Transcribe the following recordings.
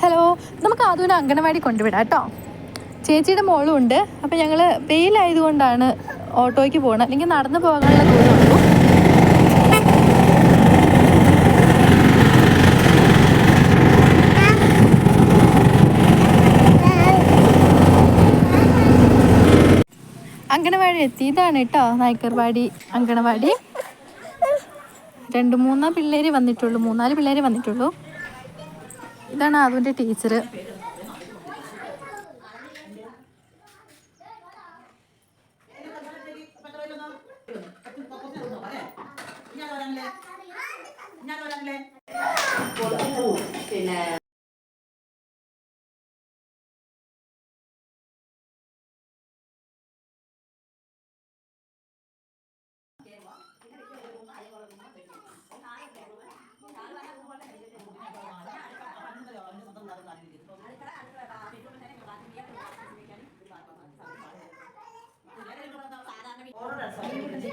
Hello നമുക്ക് ആദ്യം അംഗനവാടി കൊണ്ടുവിടാം കേട്ടോ. ചേച്ചിയുടെ മോളും ഉണ്ട്. അപ്പം ഞങ്ങൾ വെയിലായതുകൊണ്ടാണ് ഓട്ടോയ്ക്ക് പോകണം അല്ലെങ്കിൽ നടന്നു പോകാനുള്ള ദൂരമുള്ളൂ അങ്കണവാടി എത്തി. ഇതാണ് കേട്ടോ നായ്ക്കർവാടി അങ്കണവാടി രണ്ട് മൂന്നാ പിള്ളേര് വന്നിട്ടുള്ളൂ. മൂന്നാൽ പിള്ളേര് വന്നിട്ടുള്ളൂ. ഇതാണ് അതിന്റെ ടീച്ചർ.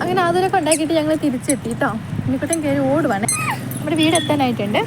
അങ്ങനെ അതിലൊക്കെ ഉണ്ടാക്കിയിട്ട് ഞങ്ങൾ തിരിച്ചെത്തി കേട്ടോ ഇനിക്കുട്ടൻ കയറി ഓടുവാണ്. നമ്മുടെ വീട് എത്താനായിട്ടുണ്ട്